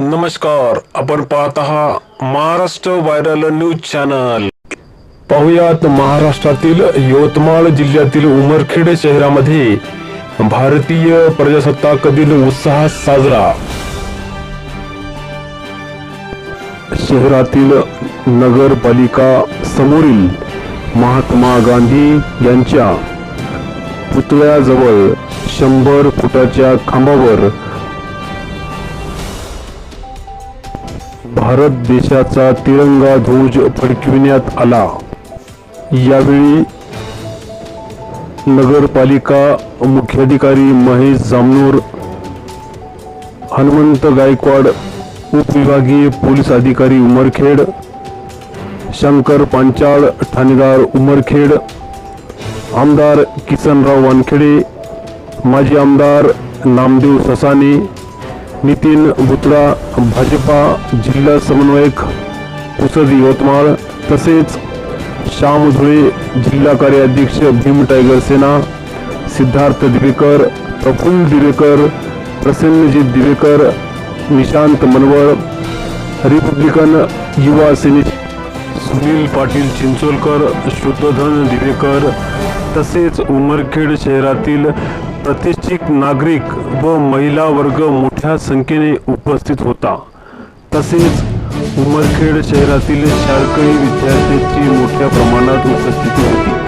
नमस्कार आपण पाहत आहात महाराष्ट्र व्हायरल न्यूज चॅनल पाहुयात महाराष्ट्रातील यवतमाळ जिल्ह्यातील उमरखेड शहरामध्ये भारतीय प्रजासत्ताक दिन उत्साहात साजरा. शहरातील नगरपालिका समोरील महात्मा गांधी यांच्या पुतळ्याजवळ शंभर फुटाच्या खांबावर भारत देशाचा तिरंगा ध्वज फडकविण्यात आला. यावेळी नगरपालिका मुख्याधिकारी महेश जामनूर हनुमंत गायकवाड उपविभागीय पोलीस अधिकारी उमरखेड शंकर पांचाळ ठाणेदार उमरखेड आमदार किसनराव वानखेडे माजी आमदार नामदेव ससाने नितीन बुतडा भाजपा जिल्हा समन्वयक पुसद यवतमाळ तसेच श्याम धुळे जिल्हा कार्याध्यक्ष भीम टायगर सेना सिद्धार्थ दिवेकर प्रफुल्ल दिवेकर प्रसन्नजीत दिवेकर निशांत मनवळ रिपब्लिकन युवा सेने सुनील पाटील चिंचोलकर शुद्धधन दिवेकर तसेच उमरखेड शहरातील प्रतिष्ठित नागरिक व महिला वर्ग मोठ्या संख्येने उपस्थित होता. तसेच उमरखेड शहरातील शाळकरी विद्यार्थ्यांची मोठ्या प्रमाणात उपस्थिती होती.